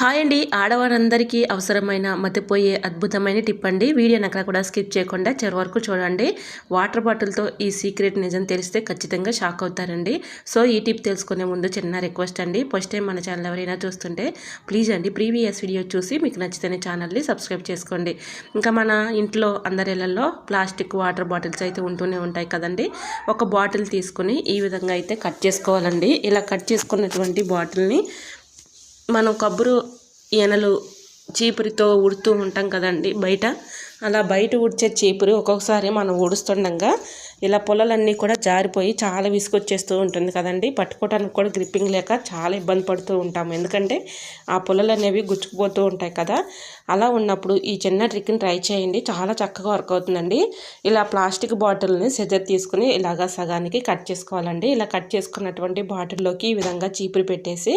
Hi అండి ఆడవారందరికీ అవసరమైన మతిపోయే అద్భుతమైన టిప్ అండి వీడియోని అక్కడ కూడా స్కిప్ చేయకుండా చివరి వరకు చూడండి. వాటర్ బాటిల్తో ఈ సీక్రెట్ నిజం తెలిస్తే ఖచ్చితంగా షాక్ అవుతారండి. సో ఈ టిప్ తెలుసుకునే ముందు చిన్న రిక్వెస్ట్ అండి. ఫస్ట్ టైం మన ఛానల్ ఎవరైనా చూస్తుంటే ప్లీజ్ అండి ప్రీవియస్ వీడియో చూసి మీకు నచ్చితేనే ఛానల్ని సబ్స్క్రైబ్ చేసుకోండి. ఇంకా మన ఇంట్లో అందరిలలో ప్లాస్టిక్ వాటర్ బాటిల్స్ అయితే ఉంటూనే ఉంటాయి కదండి. ఒక బాటిల్ తీసుకుని ఈ విధంగా అయితే కట్ చేసుకోవాలండి. ఇలా కట్ చేసుకున్నటువంటి బాటిల్ని మనం కొబ్బరి ఎనలు చీపురితో ఉడుతూ ఉంటాం కదండి బయట. అలా బయట ఊడ్చే చీపురు ఒక్కొక్కసారి మనం ఊడుస్తుండగా ఇలా పొలలన్నీ కూడా జారిపోయి చాలా విసుకొచ్చేస్తూ ఉంటుంది కదండి. పట్టుకోవడానికి కూడా గ్రిప్పింగ్ లేక చాలా ఇబ్బంది పడుతూ ఉంటాము. ఎందుకంటే ఆ పొలలు అనేవి గుచ్చుకుపోతూ ఉంటాయి కదా. అలా ఉన్నప్పుడు ఈ చిన్న ట్రిక్ని ట్రై చేయండి. చాలా చక్కగా వర్క్ అవుతుందండి. ఇలా ప్లాస్టిక్ బాటిల్ని సెజర్ తీసుకుని ఇలాగా సగానికి కట్ చేసుకోవాలండి. ఇలా కట్ చేసుకున్నటువంటి బాటిల్లోకి ఈ విధంగా చీపురు పెట్టేసి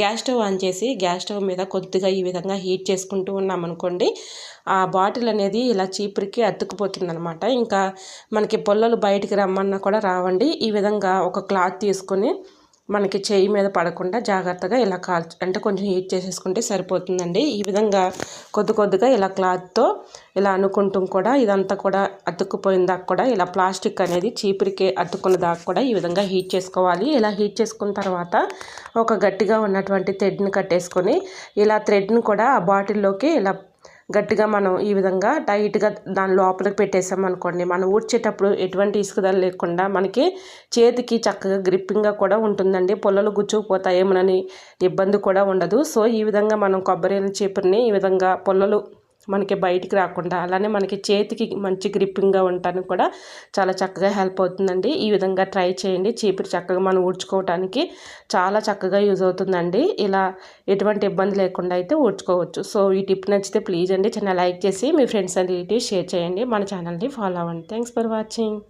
గ్యాస్ స్టవ్ ఆన్ చేసి గ్యాస్ స్టవ్ మీద కొద్దిగా ఈ విధంగా హీట్ చేసుకుంటూ ఉన్నామనుకోండి ఆ బాటిల్ అనేది ఇలా చీపురికి అతుక్కుపోతుంది అనమాట ఇంకా మనకి పొల్లలు బయటికి రమ్మన్నా కూడా రావండి. ఈ విధంగా ఒక క్లాత్ తీసుకొని మనకి చేయి మీద పడకుండా జాగ్రత్తగా ఇలా కాల్ అంటే కొంచెం హీట్ చేసేసుకుంటే సరిపోతుందండి. ఈ విధంగా కొద్ది కొద్దిగా ఇలా క్లాత్తో ఇలా అనుకుంటూ కూడా ఇదంతా కూడా అతుక్కుపోయిన దాకా కూడా ఇలా ప్లాస్టిక్ అనేది చీపురికి అతుక్కున్న దాకా కూడా ఈ విధంగా హీట్ చేసుకోవాలి. ఇలా హీట్ చేసుకున్న తర్వాత ఒక గట్టిగా ఉన్నటువంటి థ్రెడ్ని కట్టేసుకొని ఇలా థ్రెడ్ని కూడా ఆ బాటిల్లోకి ఇలా గట్టిగా మనం ఈ విధంగా టైట్గా దాని లోపలికి పెట్టేసాం అనుకోండి మనం ఊడ్చేటప్పుడు ఎటువంటి ఇసుకదలు లేకుండా మనకి చేతికి చక్కగా గ్రిప్పింగ్గా కూడా ఉంటుందండి. పొలలు గుచ్చుకుపోతాయేమోనని ఇబ్బంది కూడా ఉండదు. సో ఈ విధంగా మనం కొబ్బరి చీపురిని ఈ విధంగా పొల్లలు మనకి బయటికి రాకుండా అలానే మనకి చేతికి మంచి గ్రిప్పింగ్గా ఉండటానికి కూడా చాలా చక్కగా హెల్ప్ అవుతుందండి. ఈ విధంగా ట్రై చేయండి. చీపురు చక్కగా మనం ఊడ్చుకోవటానికి చాలా చక్కగా యూజ్ అవుతుందండి. ఇలా ఎటువంటి ఇబ్బంది లేకుండా అయితే ఊడ్చుకోవచ్చు. సో ఈ టిప్ నచ్చితే ప్లీజ్ అండి చిన్న లైక్ చేసి మీ ఫ్రెండ్స్ అండ్ రిలేటివ్స్ షేర్ చేయండి. మన ఛానల్ని ఫాలో అవ్వండి. Thanks for watching.